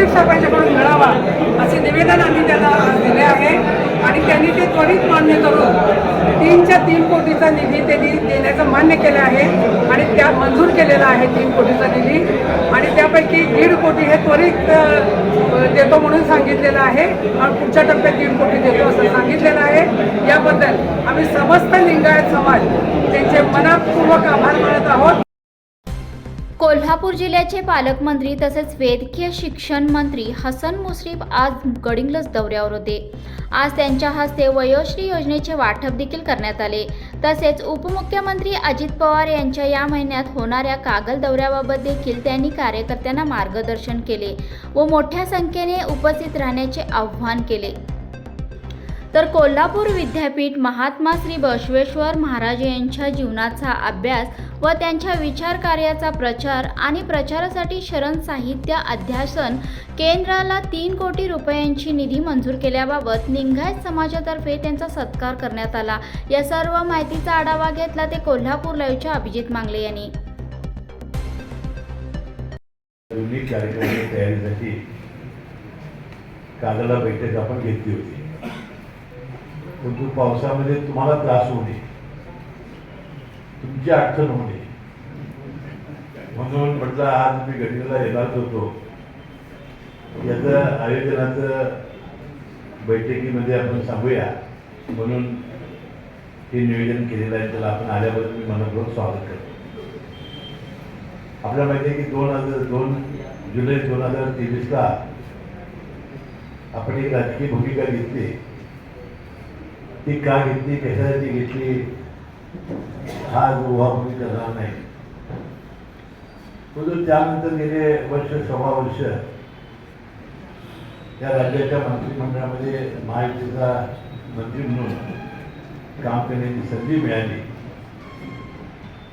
मुश्रीफ साहेबांच्याकडून मिळावा असे निवेदन आम्ही त्यांना दिले आहे. आणि त्यांनी ते त्वरित मान्य करून तीनच्या तीन कोटीचा निधी त्यांनी देण्याचं मान्य केलं आहे. आणि त्या मंजूर केलेला आहे तीन कोटीचा निधी. आणि त्यापैकी दीड कोटी हे त्वरित देतो म्हणून सांगितलेलं आहे. आणि पुढच्या टप्प्यात दीड कोटी देतो असं सांगितलेलं आहे. याबद्दल आम्ही समस्त लिंगायत समाज त्यांचे मनापूर्वक आभार मानत आहोत. कोल्हापूर जिल्ह्याचे पालकमंत्री तसेच वैद्यकीय शिक्षण मंत्री हसन मुश्रीफ आज गडिंग्लज दौऱ्यावर होते. आज त्यांच्या हस्ते वयोश्री योजनेचे वाटप देखील करण्यात आले. तसेच उपमुख्यमंत्री अजित पवार यांच्या या महिन्यात होणाऱ्या कागल दौऱ्याबाबत देखील त्यांनी कार्यकर्त्यांना मार्गदर्शन केले व मोठ्या संख्येने उपस्थित राहण्याचे आव्हान केले. तर कोल्हापूर विद्यापीठ महात्मा श्री बसवेश्वर महाराज यांच्या जीवनाचा अभ्यास व त्यांच्या विचार कार्याचा प्रचार आणि प्रचारासाठी शरण साहित्य अध्यासन केंद्राला तीन कोटी रुपयांची निधी मंजूर केल्याबाबत लिंगायत समाजातर्फे त्यांचा सत्कार करण्यात आला. या सर्व माहितीचा आढावा घेतला ते कोल्हापूर लाईव्हच्या अभिजित मांगले यांनी. कार्यक्रमाच्या तयारीसाठी कागला बैठक आपण घेतली होती. परंतु पावसामध्ये तुम्हाला त्रास होऊ नये. तुमची अडचण होऊ नये. म्हणून म्हटलं आज मी घटनेला येणारच होतो. याचं आयोजनाचं बैठकीमध्ये आपण सांगूया. म्हणून हे नियोजन केलेलं आहे. त्याला आपण आल्याबद्दल मी मनपूर्वक स्वागत करतो. आपल्याला माहिती आहे की दोन हजार दोन जुलै दोन हजार तेवीसला आपण एक राजकीय भूमिका घेतली. ती का घेतली कशासाठी घेतली? हा उहापोही करणार नाही. परंतु त्यानंतर गेले वर्ष सव्वा वर्ष त्या राज्याच्या मंत्रिमंडळामध्ये महायुतीचा मंत्री म्हणून काम करण्याची संधी मिळाली.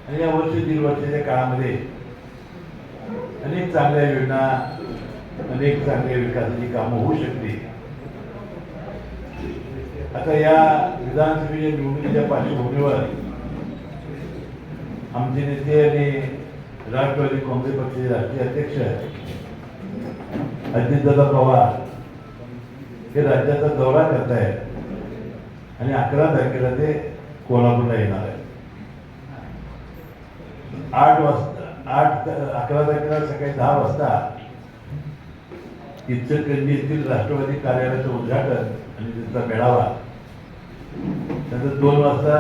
आणि या वर्ष दीड वर्षाच्या काळामध्ये अनेक चांगल्या योजना अनेक चांगल्या विकासाची कामं होऊ शकली. आता या विधानसभेच्या निवडणुकीच्या पार्श्वभूमीवर आमचे नेते आणि राष्ट्रवादी काँग्रेस पक्षाचे राष्ट्रीय अध्यक्ष अजितदादा पवार हे राज्याचा दौरा करतायत आणि अकरा तारखेला ते कोल्हापूरला येणार आहेत. आठ वाजता आठ अकरा तारखेला सकाळी दहा वाजता इच्छकंडी येथील राष्ट्रवादी कार्यालयाचं उद्घाटन आणि त्यांचा मेळावा नंतर दोन वाजता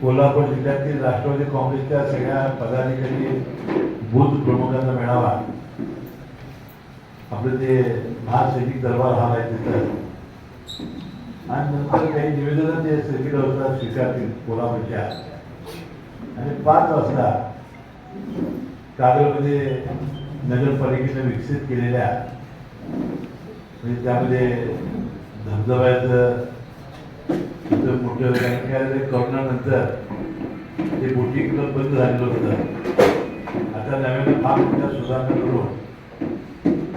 कोल्हापूर जिल्ह्यातील राष्ट्रवादी काँग्रेसच्या सगळ्या पदाधिकारी बूथ प्रमुखांचा मेळावा. आपलं ते महासैनिक दरबार हा आहे तिथं. आणि नंतर काही निवेदनं ते सर्किट हाऊसला स्वीकारतील कोल्हापूरच्या. आणि पाच वाजता कागलमध्ये नगरपालिकेनं विकसित केलेल्या म्हणजे त्यामध्ये धबधब्याचं तिथं मोठं कारण की आता कोरोनानंतर ते बोटी क्लब बंद झालेलं होतं. आता नव्यानं फार मोठ्या सुधारणा करून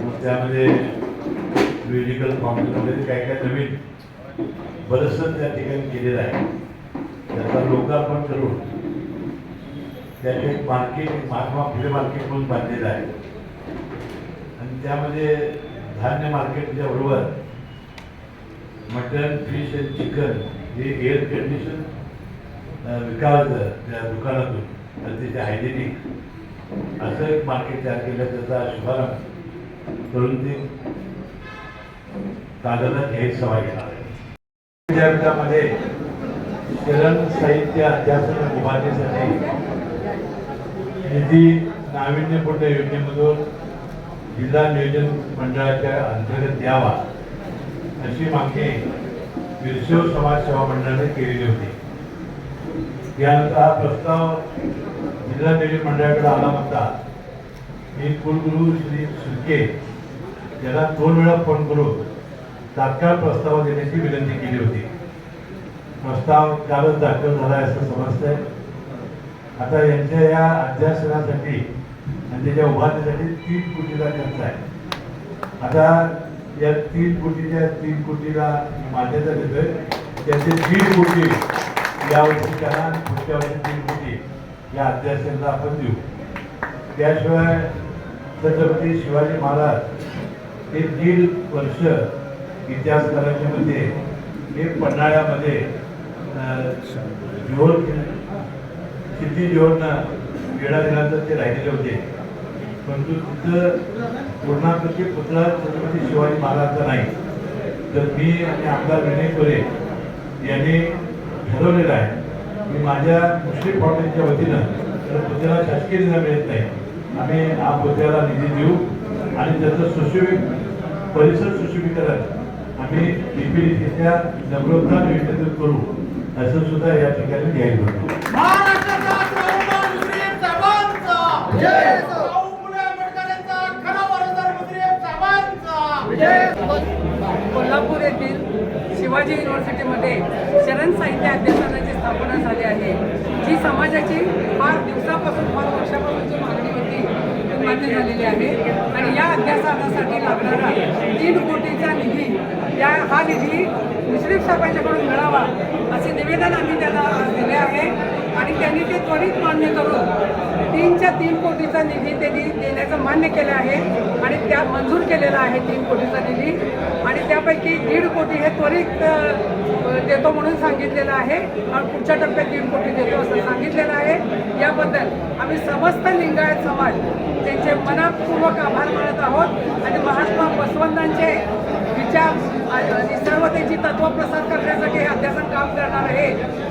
मग त्यामध्ये म्युझिकल फाउंटेन वगैरे काय काय नवीन बरंचसं त्या ठिकाणी केलेलं आहे. त्याचा लोकार्पण करून त्याचे एक मार्केट महात्मा फुले मार्केट म्हणून बांधलेलं आहे. आणि त्यामध्ये धान्य मार्केटच्या बरोबर मटन फिश अँड चिकन हे एअर कंडिशन विकायचं त्या दुकानातून अतिशय हायजेनिक असं एक मार्केट तयार केलं त्याचा शुभारंभ. करून ते कागदात हे सभा घेणार विद्यापीठामध्ये चलन साहित्य अध्यासन उभारण्यासाठी निधी नाविन्यपूर्ण योजनेमधून जिल्हा नियोजन मंडळाच्या अंतर्गत द्यावा अशी मागणी विरशव समाज सेवा मंडळाने केलेली होती. यानंतर हा प्रस्ताव जिल्हा नियोजन मंडळाकडे आला होता. मी कुलगुरू श्री सुके याला दोन वेळा फोन करून तात्काळ प्रस्ताव देण्याची विनंती केली होती. प्रस्ताव कालच दाखल झाला आहे असं समजतंय. आता यांच्या या अध्यासनासाठी आणि त्याच्या उभारण्यासाठी तीन कोटीचा खर्च आहे. आता या तीन कोटीच्या तीन कोटीला मान्यता देतोय. त्याचे तीन कोटी यावर्षी करा आणि पुढच्या वर्षी तीन कोटी या अध्यासनाला आपण देऊ. त्याशिवाय छत्रपती शिवाजी महाराज हे दीड वर्ष इतिहास करायच्यामध्ये हे पन्हाळ्यामध्ये जोर किती जोरनं वेळा दिल्यानंतर ते राहिलेले होते. परंतु तिथं पूर्णाकृती पुतळा छत्रपती शिवाजी महाराजचा नाही. तर मी आणि आमदार विनय कोरे यांनी ठरवलेलं आहे की माझ्या मुस्लिम फाउंडेशनच्या वतीनं तर पुतळ्याला शासकीय निधी मिळत नाही. आम्ही हा पुतळ्याला निधी देऊ आणि त्याचं सुशोभित परिसर सुशोभीकरण आम्ही डीपीडीसीच्या नम्रता योजनेतून करू असं सुद्धा या ठिकाणी जाहीर करतो शिवाजी युनिव्हर्सिटीमध्ये शरण साहित्य अध्यासनाची स्थापना झाली आहे. जी समाजाची फार दिवसापासून फार वर्षापासूनची मागणी होती ती मान्य झालेली आहे. आणि या अध्यासनासाठी लागणारा तीन कोटीचा निधी या हा निधी मुश्रीफ साहेबांच्याकडून मिळावा असे निवेदन आम्ही त्याला दिले आहे. आणि त्यांनी ते त्वरित मान्य करून तीनच्या तीन कोटीचा निधी त्यांनी देण्याचं मान्य केलं आहे आणि त्या मंजूर केलेला आहे तीन कोटीचा निधी. आणि त्यापैकी दीड कोटी हे त्वरित देतो म्हणून सांगितलेलं आहे. आणि पुढच्या टप्प्यात दीड कोटी देतो असं सांगितलेलं आहे. याबद्दल आम्ही समस्त लिंगायत समाज त्यांचे मनापूर्वक आभार मानत आहोत. आणि महात्मा बसवंतांचे त्यांच्या निसर्गतेची सर्व तत्व प्रसार करण्यासाठी हे अध्यासन काम करणार आहे.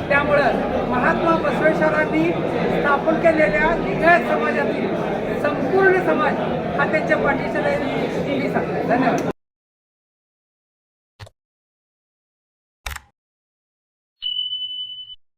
त्यामुळं महात्मा बसवेश्वरांनी स्थापन केलेल्या लिंगायत समाजातील संपूर्ण समाज हा त्यांच्या पाठीशी मी सांगते. धन्यवाद.